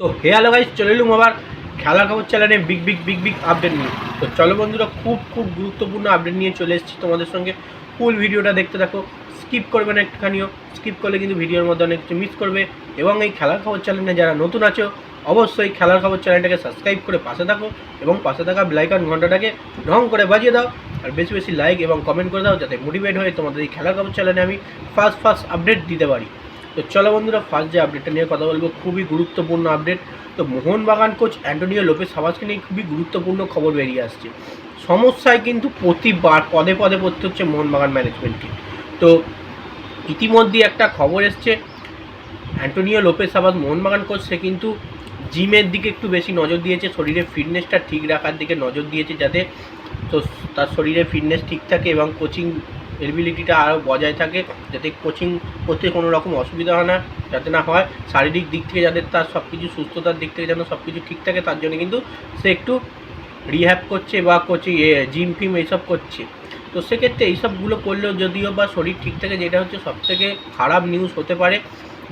তো hello guys চলে এলুম আবার খেলার খবর চ্যানেলে big big big big update নিয়ে। তো চলো বন্ধুরা, খুব খুব গুরুত্বপূর্ণ আপডেট নিয়ে চলে এসেছি তোমাদের সঙ্গে। ফুল ভিডিওটা দেখতে থাকো স্কিপ করবে না একটুখানিও। স্কিপ করলে কিন্তু ভিডিওর মধ্যে অনেক কিছু মিস করবে। এবং এই খেলার খবর চ্যানেলে যারা নতুন আছো, অবশ্যই খেলার খবর চ্যানেলটাকে সাবস্ক্রাইব করে পাশে থাকো এবং পাশে থাকা ব্লাইকন ঘন্টাটাকে ঢং করে বাজিয়ে দাও। আর বেশি বেশি লাইক এবং কমেন্ট করে দাও, যাতে মোটিভেট হয়ে তোমাদের এই খেলার খবর চ্যানেলে আমি ফার্স্ট ফার্স্ট আপডেট দিতে পারি। তো চলো বন্ধুরা ফার্স্ট যে আপডেটটা নিয়ে কথা বলব, খুবই গুরুত্বপূর্ণ আপডেট তো মোহনবাগান কোচ অ্যান্টোনিও লোপেস সাবাসকে নিয়ে খুবই গুরুত্বপূর্ণ খবর বেরিয়ে আসছে। সমস্যায় কিন্তু প্রতিবার পদে পদে পড়তে হচ্ছে মোহনবাগান ম্যানেজমেন্টকে তো ইতিমধ্যে একটা খবর এসছে অ্যান্টোনিও লোপেস সাবাস মোহনবাগান কোচ সে কিন্তু জিমের দিকে একটু বেশি নজর দিয়েছে, শরীরের ফিটনেসটা ঠিক রাখার দিকে নজর দিয়েছে যাতে তো তার শরীরে ফিটনেস ঠিক থাকে এবং কোচিং এবিলিটিটা আরও বজায় থাকে, যাতে কোচিং করতে কোনো রকম অসুবিধা হয় না, যাতে না হয় শারীরিক দিক থেকে যাতে তার সব কিছু সুস্থতার দিক থেকে যেন সব কিছু ঠিক থাকে, তার জন্য কিন্তু সে একটু রিহ্যাব করছে বা কোচিং জিম ফিম এইসব করছে। তো সেক্ষেত্রে এইসবগুলো করলেও যদিও বা শরীর ঠিক থাকে, যেটা হচ্ছে সবথেকে খারাপ নিউজ হতে পারে,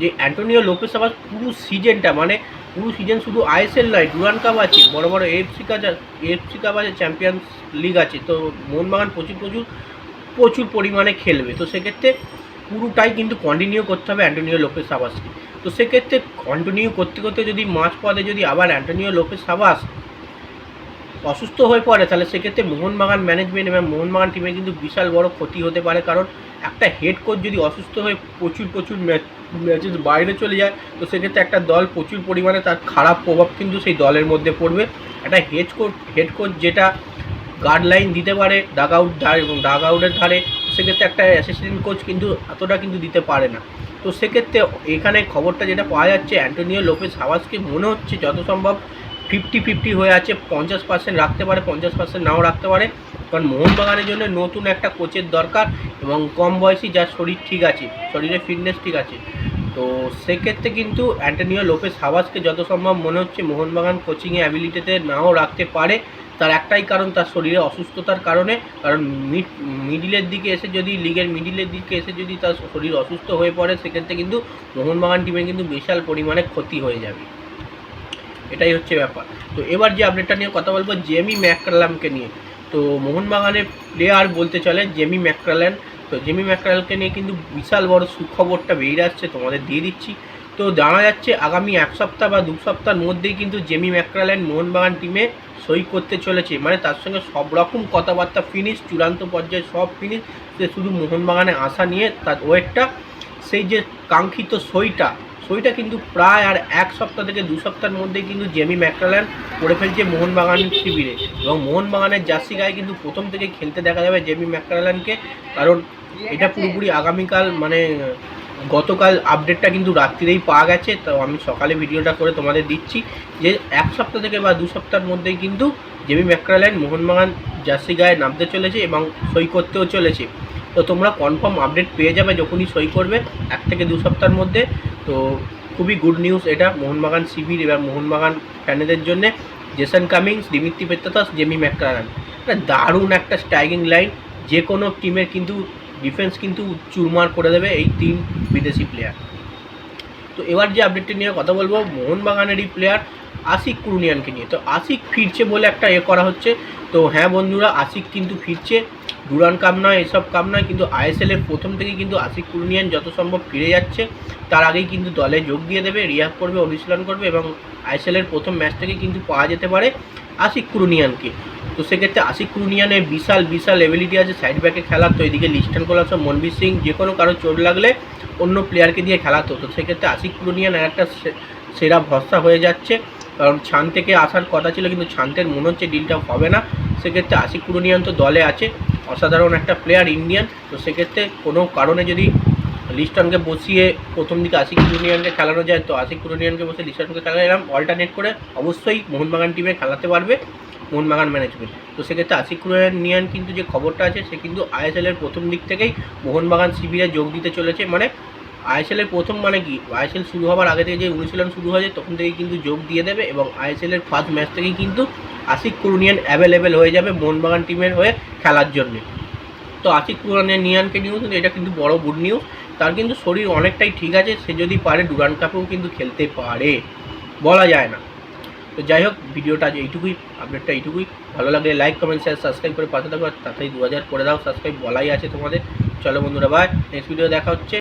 যে অ্যান্টোনিও লোপেস আবার পুরো সিজনটা মানে পুরো সিজন শুধু আইএসএল নয়, ডুরান কাপ আছে, বড় বড় এফসি কাপ এফসি কাপ আছে চ্যাম্পিয়ন্স লিগ আছে, তো মোহনবাগান প্রচুর প্রচুর প্রচুর পরিমাণে খেলবে। তো সেক্ষেত্রে পুরোটাই কিন্তু কন্টিনিউ করতে হবে অ্যান্টোনিও লোপেস সাবাসকে। তো সেক্ষেত্রে কন্টিনিউ করতে করতে যদি মাঝ পদে যদি আবার অ্যান্টোনিও লোপেস সাবাস অসুস্থ হয়ে পড়ে, তাহলে সেক্ষেত্রে মোহনবাগান ম্যানেজমেন্ট এবং মোহনবাগান টিমে কিন্তু বিশাল বড় ক্ষতি হতে পারে। কারণ একটা হেড কোচ যদি অসুস্থ হয়ে প্রচুর প্রচুর ম্যাচ ম্যাচের বাইরে চলে যায়, তো সেক্ষেত্রে একটা দল প্রচুর পরিমাণে তার খারাপ প্রভাব কিন্তু সেই দলের মধ্যে পড়বে। একটা হেড কোচ হেড কোচ যেটা গাইডলাইন দিতে পারে ডাগ আউট ধারে এবং ডাগ আউটের ধারে, সেক্ষেত্রে একটা অ্যাসিস্ট্যান্ট কোচ কিন্তু এতটা কিন্তু দিতে পারে না। তো সেক্ষেত্রে এখানে খবরটা যেটা পাওয়া যাচ্ছে অ্যান্টোনিও লোপেস হাওয়াসকে মনে হচ্ছে যত সম্ভব ফিফটি ফিফটি হয়ে আছে, পঞ্চাশ পার্সেন্ট রাখতে পারে, পঞ্চাশ পার্সেন্ট নাও রাখতে পারে। কারণ মোহনবাগানের জন্য নতুন একটা কোচের দরকার এবং কম বয়সী যার শরীর ঠিক আছে, শরীরে ফিটনেস ঠিক আছে। তো সেক্ষেত্রে কিন্তু অ্যান্টোনিও লোপেস হাওয়াসকে যত সম্ভব মনে হচ্ছে মোহনবাগান কোচিংয়ে অ্যাবিলিটিতে নাও রাখতে পারে। তার একটাই কারণ তার শরীরে অসুস্থতার কারণে, কারণ মিড মিডিলের দিকে এসে যদি লিগের মিডিলের দিকে এসে যদি তার শরীর অসুস্থ হয়ে পড়ে, সেক্ষেত্রে কিন্তু মোহনবাগান টিমের কিন্তু বিশাল পরিমাণে ক্ষতি হয়ে যাবে। এটাই হচ্ছে ব্যাপার। তো এবার যে আপডেটটা নিয়ে কথা বলব জেমি ম্যাকরালামকে নিয়ে। তো মোহনবাগানের প্লেয়ার বলতে চলে জেমি ম্যাকরালেন তো জেমি ম্যাকরালকে নিয়ে কিন্তু বিশাল বড় সুখবরটা বেরিয়ে আসছে, তোমাদের দিয়ে দিচ্ছি। তো জানা যাচ্ছে আগামী এক সপ্তাহ বা দু সপ্তাহের মধ্যেই কিন্তু জেমি ম্যাকরালেন মোহনবাগান টিমে সই করতে চলেছে। মানে তার সঙ্গে সব রকম কথাবার্তা ফিনিশ চূড়ান্ত পর্যায়ে সব ফিনিশ সে শুধু মোহনবাগানে আসা নিয়ে তার ওয়েটটা, সেই যে কাঙ্ক্ষিত সইটা সইটা কিন্তু প্রায় আর এক সপ্তাহ থেকে দু সপ্তাহের মধ্যেই কিন্তু জেমি ম্যাকরাল্যান করে ফেলছে মোহনবাগান শিবিরে। এবং মোহনবাগানের জার্সি গায়ে কিন্তু প্রথম থেকে খেলতে দেখা যাবে জেমি ম্যাকরাল্যানকে কারণ এটা পুরোপুরি আগামীকাল মানে গতকাল আপডেটটা কিন্তু রাত্রিরেই পাওয়া গেছে, তো আমি সকালে ভিডিওটা করে তোমাদের দিচ্ছি যে এক সপ্তাহ থেকে বা দু সপ্তাহের মধ্যেই কিন্তু জেমি ম্যাকরাল্যান মোহনবাগান জার্সি গায়ে নামতে চলেছে এবং সই করতেও চলেছে। তো তোমরা কনফার্ম আপডেট পেয়ে যাবে যখনই সই করবে, এক থেকে দু সপ্তাহের মধ্যে। তো খুবই গুড নিউজ এটা মোহনবাগান শিবির এবার মোহনবাগান ফ্যানেদের জন্য। Jason Cummings Dimitri Petratos Jamie Maclaren একটা দারুণ একটা স্ট্রাইকিং লাইন যে কোনো টিমের কিন্তু ডিফেন্স কিন্তু চুরমার করে দেবে এই তিন বিদেশি প্লেয়ার তো এবার যে আপডেটটি নিয়ে কথা বলব, মোহনবাগানেরই প্লেয়ার আশিক কুরুনিয়ানকে নিয়ে। তো আশিক ফিরছে বলে একটা এ করা হচ্ছে। তো হ্যাঁ বন্ধুরা, আশিক কিন্তু ফিরছে। ডুরান কাম নয়, এসব কাম নয়, কিন্তু আইএসএল এর প্রথম থেকেই কিন্তু আশিক কুরুনিয়ান যত সম্ভব ফিরে যাচ্ছে। তার আগেই কিন্তু দলে যোগ দিয়ে দেবে রিয়াক করবে, অনুশীলন করবে এবং আইএসএল এর প্রথম ম্যাচ থেকে কিন্তু পাওয়া যেতে পারে আশিক কুরুনিয়ানকে। তো সেক্ষেত্রে আশিক কুরুনিয়ানের বিশাল বিশাল এবিলিটি আছে সাইড ব্যাকে খেলার তো, এদিকে লিস্টান কোলাস, মনবীর সিং, যে কোনো কারও চোট লাগলে অন্য প্লেয়ারকে দিয়ে খেলাতো। তো সেক্ষেত্রে আশিক কুরুনিয়ান আর একটা সেরা ভরসা হয়ে যাচ্ছে। কারণ ছান থেকে আসার কথা ছিল, কিন্তু ছান্তের মনে হচ্ছে ডিলটা হবে না। সেক্ষেত্রে আশিক কুরুনিয়ান তো দলে আছে, অসাধারণ একটা প্লেয়ার ইন্ডিয়ান তো সেক্ষেত্রে কোনো কারণে যদি লিস্টনকে বসিয়ে প্রথম দিকে আশিক কুরুনিয়ানকে খেলানো যায়, তো আশিক কুরুনিয়ানকে বসে লিস্টনকে খেলা এরকম অল্টারনেট করে অবশ্যই মোহনবাগান টিমে খেলাতে পারবে। মোহনবাগান ম্যানেজমেন্ট তো সেক্ষেত্রে আশিক কুরুনিয়ান কিন্তু যে খবরটা আছে, সে কিন্তু আইএসএল এর প্রথম দিক থেকেই মোহনবাগান শিবিরে যোগ দিতে চলেছে। মানে আইএসএল এর প্রথম মানে কি? আইএসএল শুরু হওয়ার আগে থেকে যে অনুশীলন শুরু হয়েছে, তখন থেকেই কিন্তু যোগ দিয়ে দেবে এবং আইএসএল এর ফার্স্ট ম্যাচ থেকেই কিন্তু আশিক কুরুনিয়ান অ্যাভেলেবেল হয়ে যাবে মোহনবাগান টিমের হয়ে খেলার জন্য। তো আশিক কুরুনিয়ান নিয়ানকে নিয়েও কিন্তু এটা কিন্তু বড় গুড নিউজ তার কিন্তু শরীর অনেকটাই ঠিক আছে, সে যদি পারে ডুরান কাপেও কিন্তু খেলতে পারে। বলা যায় না। তো যাই হোক, ভিডিওটা আজ এইটুকুই আপডেটটা এইটুকুই। ভালো লাগলে লাইক কমেন্ট শেয়ার সাবস্ক্রাইব করে পাঠাতে থাকো। তাড়াতাড়ি দু হাজার করে দাও সাবস্ক্রাইব বলাই আছে তোমাদের। চলো বন্ধুরা বাই নেক্সট ভিডিও দেখা হচ্ছে।